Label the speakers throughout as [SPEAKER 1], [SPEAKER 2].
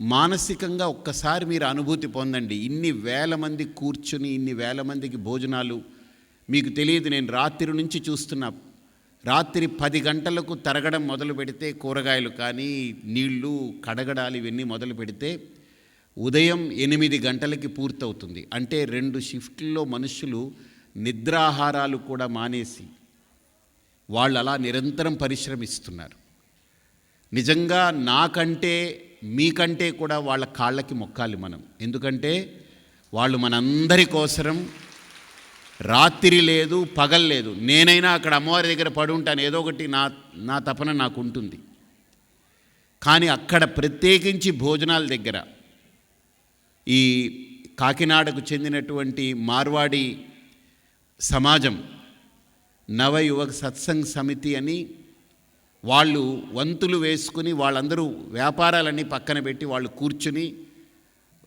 [SPEAKER 1] మానసికంగా ఒక్కసారి మీరు అనుభూతి పొందండి. ఇన్ని వేల మంది కూర్చుని ఇన్ని వేల మందికి భోజనాలు. మీకు తెలియదు నేను రాత్రి నుంచి చూస్తున్నా. రాత్రి పది గంటలకు తరగడం మొదలు పెడితే కూరగాయలు కానీ నీళ్ళు కడగడాలు ఇవన్నీ మొదలు పెడితే ఉదయం ఎనిమిది గంటలకి పూర్తవుతుంది. అంటే రెండు షిఫ్ట్లో మనుషులు నిద్రాహారాలు కూడా మానేసి వాళ్ళు అలా నిరంతరం పరిశ్రమిస్తున్నారు. నిజంగా నాకంటే మీకంటే కూడా వాళ్ళ కాళ్ళకి మొక్కాలి మనం. ఎందుకంటే వాళ్ళు మనందరి కోసరం. రాత్రి లేదు పగలు లేదు. నేనైనా అక్కడ అమ్మవారి దగ్గర పడి ఉంటాను. ఏదో ఒకటి నా నా తపన నాకు ఉంటుంది. కానీ అక్కడ ప్రత్యేకించి భోజనాల దగ్గర ఈ కాకినాడకు చెందినటువంటి మార్వాడి సమాజం నవయువక సత్సంగ్ సమితి అని వాళ్ళు వంతులు వేసుకుని వాళ్ళందరూ వ్యాపారాలన్నీ పక్కన పెట్టి వాళ్ళు కూర్చుని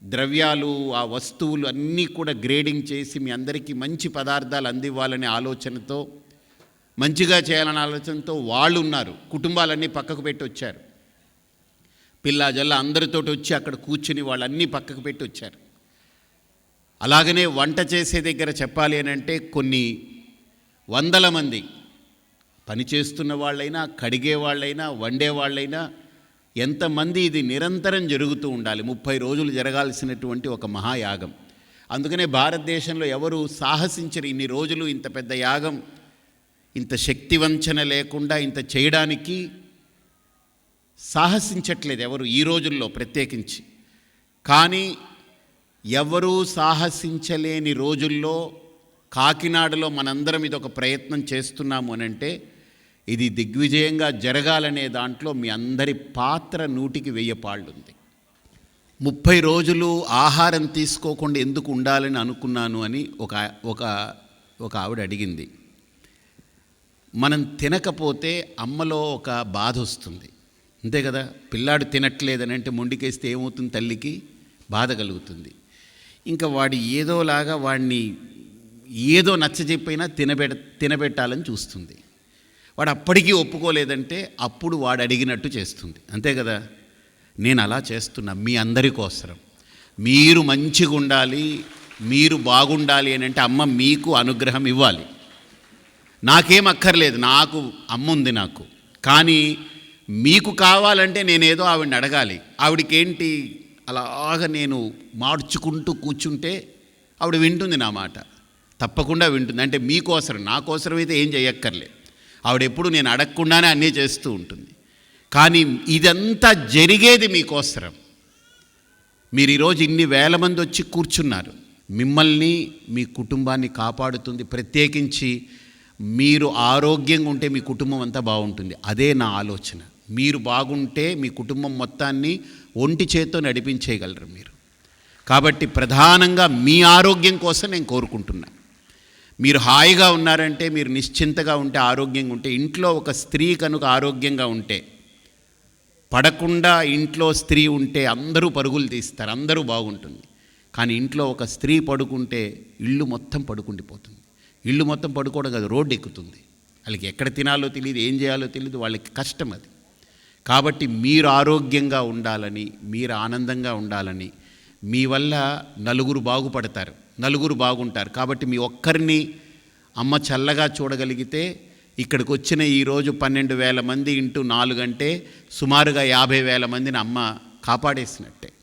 [SPEAKER 1] ద్రవ్యాలు ఆ వస్తువులు అన్నీ కూడా గ్రేడింగ్ చేసి మీ అందరికీ మంచి పదార్థాలు అందివ్వాలనే ఆలోచనతో మంచిగా చేయాలనే ఆలోచనతో వాళ్ళు ఉన్నారు. కుటుంబాలన్నీ పక్కకు పెట్టి వచ్చారు. పిల్ల జల్ల అందరితోటి వచ్చి అక్కడ కూర్చుని వాళ్ళన్నీ పక్కకు పెట్టి వచ్చారు. అలాగనే వంట చేసే దగ్గర చెప్పాలి అని అంటే కొన్ని వందల మంది పని చేస్తున్న వాళ్ళైనా కడిగే వాళ్ళైనా వండే వాళ్ళైనా ఎంతమంది ఇది నిరంతరం జరుగుతూ ఉండాలి. ముప్పై రోజులు జరగాల్సినటువంటి ఒక మహాయాగం. అందుకనే భారతదేశంలో ఎవరు సాహసించరు ఇన్ని రోజులు ఇంత పెద్ద యాగం ఇంత శక్తివంచన లేకుండా ఇంత చేయడానికి సాహసించట్లేదు ఎవరు ఈ రోజుల్లో ప్రత్యేకించి. కానీ ఎవరూ సాహసించలేని రోజుల్లో కాకినాడలో మనందరం ఇది ఒక ప్రయత్నం చేస్తున్నాము అని అంటే ఇది దిగ్విజయంగా జరగాలనే దాంట్లో మీ అందరి పాత్ర నూటికి వెయ్యి పాళ్ళుంది. ముప్పై రోజులు ఆహారం తీసుకోకుండా ఎందుకు ఉండాలని అనుకున్నాను అని ఒక ఒక ఒక ఆవిడ అడిగింది. మనం తినకపోతే అమ్మలో ఒక బాధ వస్తుంది. అంతే కదా? పిల్లాడు తినట్లేదని అంటే మొండికేస్తే ఏమవుతుంది తల్లికి? బాధ కలుగుతుంది. ఇంకా వాడు ఏదోలాగా వాడిని ఏదో నచ్చజెప్పైనా తినబెడ తినబెట్టాలని చూస్తుంది. వాడు అప్పటికీ ఒప్పుకోలేదంటే అప్పుడు వాడు అడిగినట్టు చేస్తుంది. అంతే కదా? నేను అలా చేస్తున్నా మీ అందరి కోసరం. మీరు మంచిగా ఉండాలి మీరు బాగుండాలి అని అంటే అమ్మ మీకు అనుగ్రహం ఇవ్వాలి. నాకేం అక్కర్లేదు నాకు అమ్మ ఉంది నాకు. కానీ మీకు కావాలంటే నేనేదో ఆవిడని అడగాలి. ఆవిడకేంటి? అలాగ నేను మార్చుకుంటూ కూర్చుంటే ఆవిడ వింటుంది నా మాట. తప్పకుండా వింటుంది. అంటే మీకోసరం నా కోసరం అయితే ఏం చేయక్కర్లేదు ఆవిడెప్పుడు నేను అడగకుండానే అన్నీ చేస్తూ ఉంటుంది. కానీ ఇదంతా జరిగేది మీకోసరం. మీరు ఈరోజు ఇన్ని వేల మంది వచ్చి కూర్చున్నారు. మిమ్మల్ని మీ కుటుంబాన్ని కాపాడుతుంది ప్రత్యేకించి మీరు ఆరోగ్యంగా ఉంటే మీ కుటుంబం అంతా బాగుంటుంది. అదే నా ఆలోచన. మీరు బాగుంటే మీ కుటుంబం మొత్తాన్ని ఒంటి చేత్తో నడిపించేయగలరు మీరు. కాబట్టి ప్రధానంగా మీ ఆరోగ్యం కోసం నేను కోరుకుంటున్నా. మీరు హాయిగా ఉన్నారంటే మీరు నిశ్చింతగా ఉంటే ఆరోగ్యంగా ఉంటే ఇంట్లో ఒక స్త్రీ కనుక ఆరోగ్యంగా ఉంటే పడకుండా ఇంట్లో స్త్రీ ఉంటే అందరూ పరుగులు తీస్తారు అందరూ బాగుంటుంది. కానీ ఇంట్లో ఒక స్త్రీ పడుకుంటే ఇల్లు మొత్తం పడుకుండిపోతుంది. ఇల్లు మొత్తం పడుకోవడం కాదు రోడ్డు ఎక్కుతుంది. వాళ్ళకి ఎక్కడ తినాలో తెలియదు ఏం చేయాలో తెలియదు వాళ్ళకి కష్టం అది. కాబట్టి మీరు ఆరోగ్యంగా ఉండాలని మీరు ఆనందంగా ఉండాలని మీ వల్ల నలుగురు బాగుపడతారు. నలుగురు బాగుంటారు. కాబట్టి మీ ఒక్కరిని అమ్మ చల్లగా చూడగలిగితే ఇక్కడికి వచ్చిన ఈరోజు పన్నెండు వేల మంది ఇంటూ నాలుగు అంటే సుమారుగా యాభై వేల మందిని అమ్మ కాపాడేసినట్టే.